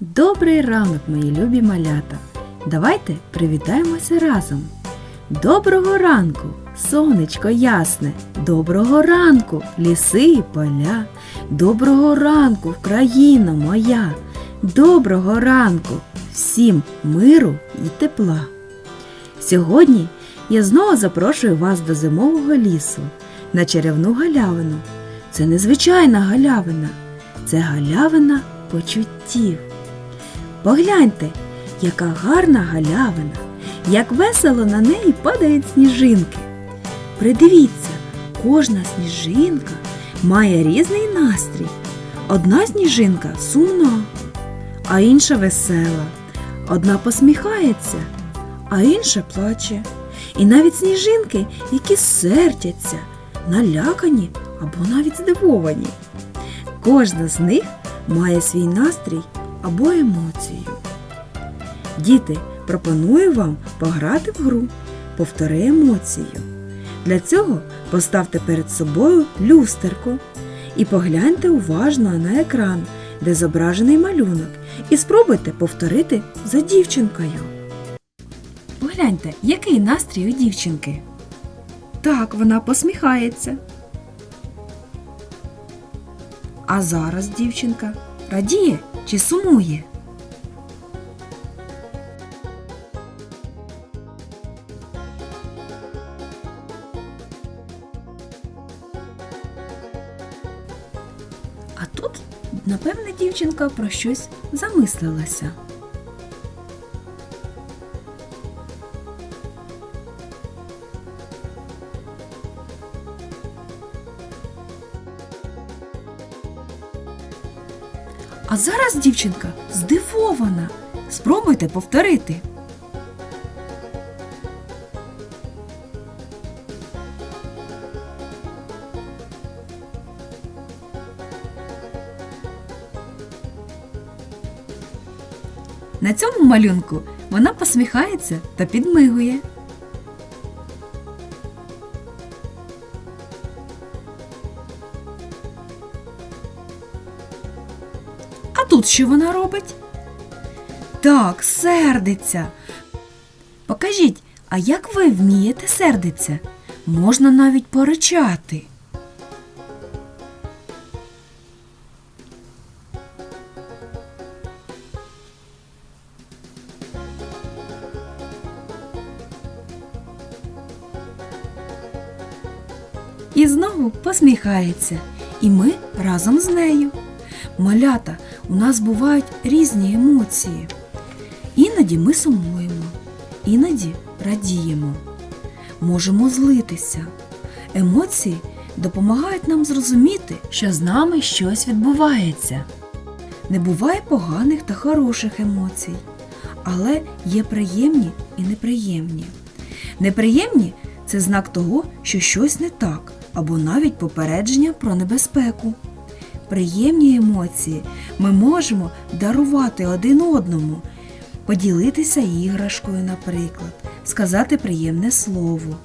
Добрий ранок, мої любі малята. Давайте привітаємося разом. Доброго ранку, сонечко ясне, доброго ранку, ліси і поля, доброго ранку, країна моя, доброго ранку, всім миру і тепла. Сьогодні я знову запрошую вас до зимового лісу на чарівну галявину. Це незвичайна галявина, це галявина почуттів. Погляньте, яка гарна галявина, як весело на неї падають сніжинки. Придивіться, кожна сніжинка має різний настрій. Одна сніжинка сумна, а інша весела. Одна посміхається, а інша плаче. І навіть сніжинки, які сердяться, налякані або навіть здивовані. Кожна з них має свій настрій або емоцію. Діти, пропоную вам пограти в гру Повтори емоцію. Для цього поставте перед собою люстерко і погляньте уважно на екран, де зображений малюнок, і спробуйте повторити за дівчинкою. Погляньте, який настрій у дівчинки. Так, вона посміхається. А зараз дівчинка радіє чи сумує? А тут, напевне, дівчинка про щось замислилася. А зараз дівчинка здивована. Спробуйте повторити. На цьому малюнку вона посміхається та підмигує. Тут що вона робить? Так, сердиться. Покажіть, а як ви вмієте сердиться? Можна навіть поричати. І знову посміхається, і ми разом з нею. Малята, у нас бувають різні емоції. Іноді ми сумуємо, іноді радіємо. Можемо злитися. Емоції допомагають нам зрозуміти, що з нами щось відбувається. Не буває поганих та хороших емоцій, але є приємні і неприємні. Неприємні це знак того, що щось не так, або навіть попередження про небезпеку. Приємні емоції ми можемо дарувати один одному, поділитися іграшкою, наприклад, сказати приємне слово,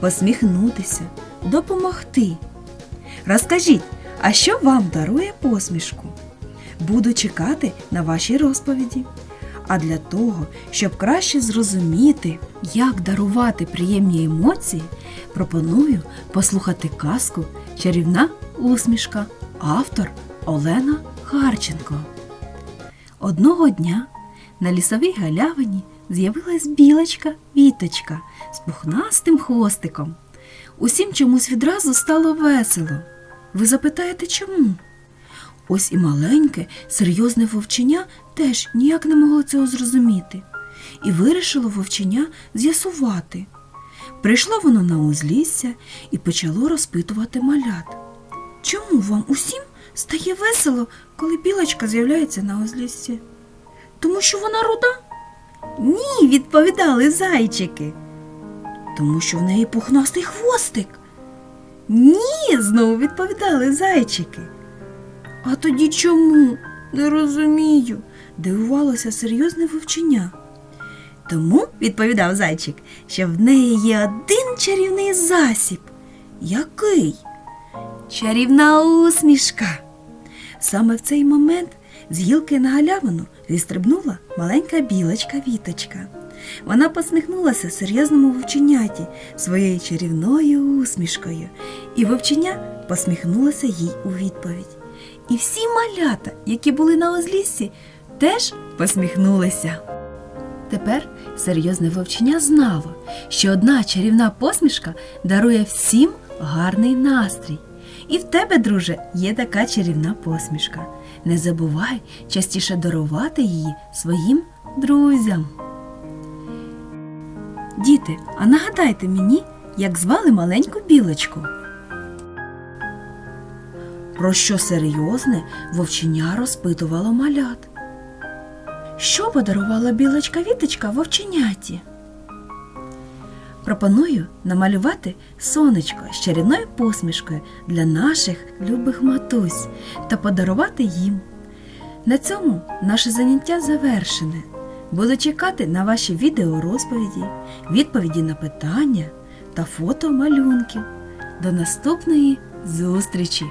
посміхнутися, допомогти. Розкажіть, а що вам дарує посмішку? Буду чекати на ваші розповіді. А для того, щоб краще зрозуміти, як дарувати приємні емоції, пропоную послухати казку Чарівна усмішка. Автор Олена Харченко. Одного дня на лісовій галявині з'явилась білочка Віточка з пухнастим хвостиком. Усім чомусь відразу стало весело. Ви запитаєте чому? Ось і маленьке, серйозне вовченя теж ніяк не могло цього зрозуміти, і вирішило вовченя з'ясувати. Прийшло воно на узлісся і почало розпитувати малят. Чому вам усім стає весело, коли білочка з'являється на узліссі? Тому що вона руда? Ні, відповідали зайчики. Тому що в неї пухнастий хвостик. Ні, знову відповідали зайчики. А тоді чому? Не розумію, дивувалося серйозне вовчення. Тому, відповідав зайчик, що в неї є один чарівний засіб. Який? Чарівна усмішка. Саме в цей момент З гілки на галявину зістрибнула маленька білочка Віточка. Вона посміхнулася серйозному вовченяті своєю чарівною усмішкою, і вовченя посміхнулося їй у відповідь. І всі малята, які були на узліссі, теж посміхнулися. Тепер серйозне вовченя знало, що одна чарівна посмішка дарує всім гарний настрій. І в тебе, друже, є така чарівна посмішка. Не забувай частіше дарувати її своїм друзям. Діти, а нагадайте мені, як звали маленьку білочку. Про що серйозне вовченя розпитувало малят. Що подарувала білочка Віточка вовченяті? Пропоную намалювати сонечко з чарівною посмішкою для наших любих матусь та подарувати їм. На цьому наше заняття завершене. Буду чекати на ваші відеорозповіді, відповіді на питання та фото малюнків. До наступної зустрічі!